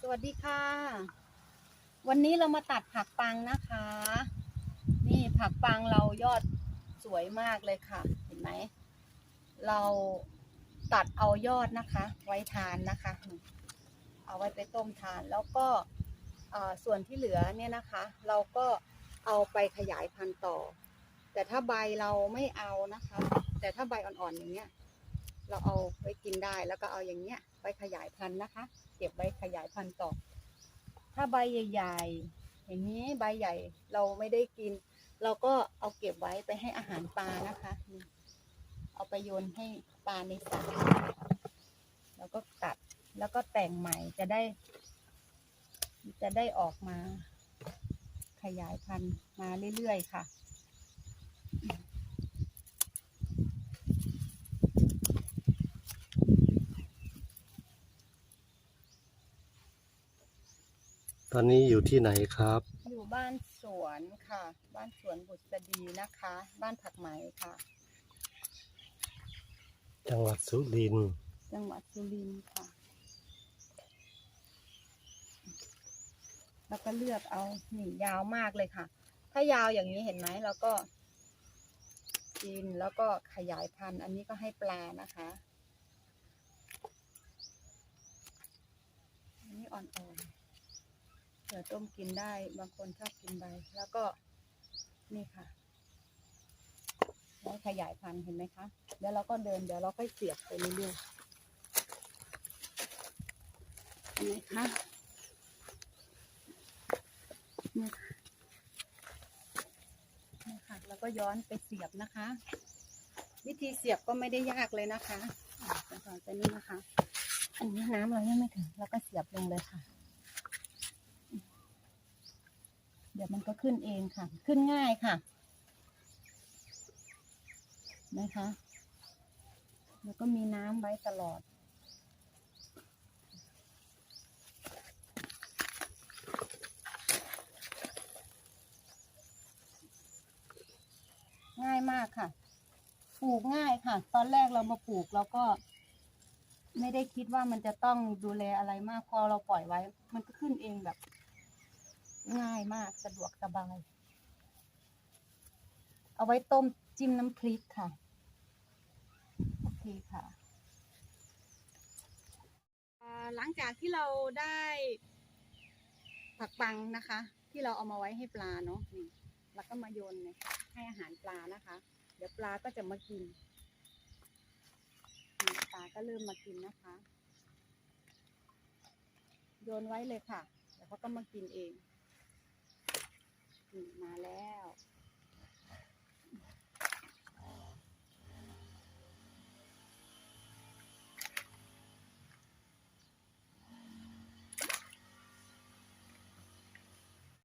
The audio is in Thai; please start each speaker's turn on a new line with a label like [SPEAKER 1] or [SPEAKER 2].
[SPEAKER 1] สวัสดีค่ะ วันนี้เรามาตัดผักปังนะคะ นี่ผักปังเรายอดสวยมากเลยค่ะ เห็นไหม เราตัดเอายอดนะคะ ไว้ทานนะคะ เอาไว้ไปต้มทานแล้วก็ส่วนที่เหลือเนี่ยนะคะ เราก็เอาไปขยายพันธุ์ต่อ แต่ถ้าใบเราไม่เอานะคะ แต่ถ้าใบอ่อนๆอย่างเงี้ย เราเอาไว้กินได้แล้วก็เอาอย่างเงี้ยไปขยายพันธุ์นะคะ เก็บไว้ขยายพันธุ์ต่อ ถ้าใบใหญ่ ๆ อย่างนี้ใบใหญ่เราไม่ได้กิน เราก็เอาเก็บไว้ไปให้อาหารปลานะคะเอาไปโยนให้ปลาในสระแล้วก็ตัดแล้วก็แต่งใหม่จะได้ จะได้ออกมาขยายพันธุ์มาเรื่อยๆค่ะ
[SPEAKER 2] ตอนนี้อยู่ที่ไหนครับ
[SPEAKER 1] อยู่บ้านสวนค่ะ บ้านสวนบุษดีนะคะ บ้านผักไหมค่ะ
[SPEAKER 2] จังหวัดสุรินทร์
[SPEAKER 1] จังหวัดสุรินทร์ค่ะ แล้วก็เลือกเอาหนี่ยาวมากเลยค่ะ ถ้ายาวอย่างนี้เห็นไหมแล้วก็กินแล้วก็ขยายพันธุ์ อันนี้ก็ให้ปลานะคะ อันนี้อ่อนๆเผื่อต้มกินได้ บางคนชอบกินใบ แล้วก็นี่ค่ะไว้ขยายพันธุ์เห็นไหมคะ เดี๋ยวเราก็เดิน เดี๋ยวเราก็เสียบไปเรื่อยๆเห็นไหมคะนี่ค่ะนี่ค่ะ แล้วก็ย้อนไปเสียบนะคะ วิธีเสียบก็ไม่ได้ยากเลยนะคะอ่าจะสอนไปนี่นะคะ อันนี้น้ำเรายังไม่ถึงเราก็เสียบลงเลยค่ะ เดี๋ยวมัน ก็ขึ้นเองค่ะ ขึ้นง่ายค่ะ นะคะ แล้วก็มีน้ำไว้ตลอด ง่ายมากค่ะ ปลูกง่ายค่ะ ตอนแรกเรามาปลูกเราก็ไม่ได้คิดว่ามันจะต้องดูแลอะไรมากพอเราปล่อยไว้ มันก็ขึ้นเองแบบ ง่ายมากสะดวกสบาย เอาไว้ต้มจิ้มน้ำพริกค่ะ โอเคค่ะ หลังจากที่เราได้ผักปังนะคะ ที่เราเอามาไว้ให้ปลาเนาะนี่แล้วก็มาโยนเนี่ยให้อาหารปลานะคะ เดี๋ยวปลาก็จะมากินปลาก็เริ่มมากินนะคะ โยนไว้เลยค่ะ เดี๋ยวเขาก็มากินเอง มาแล้ว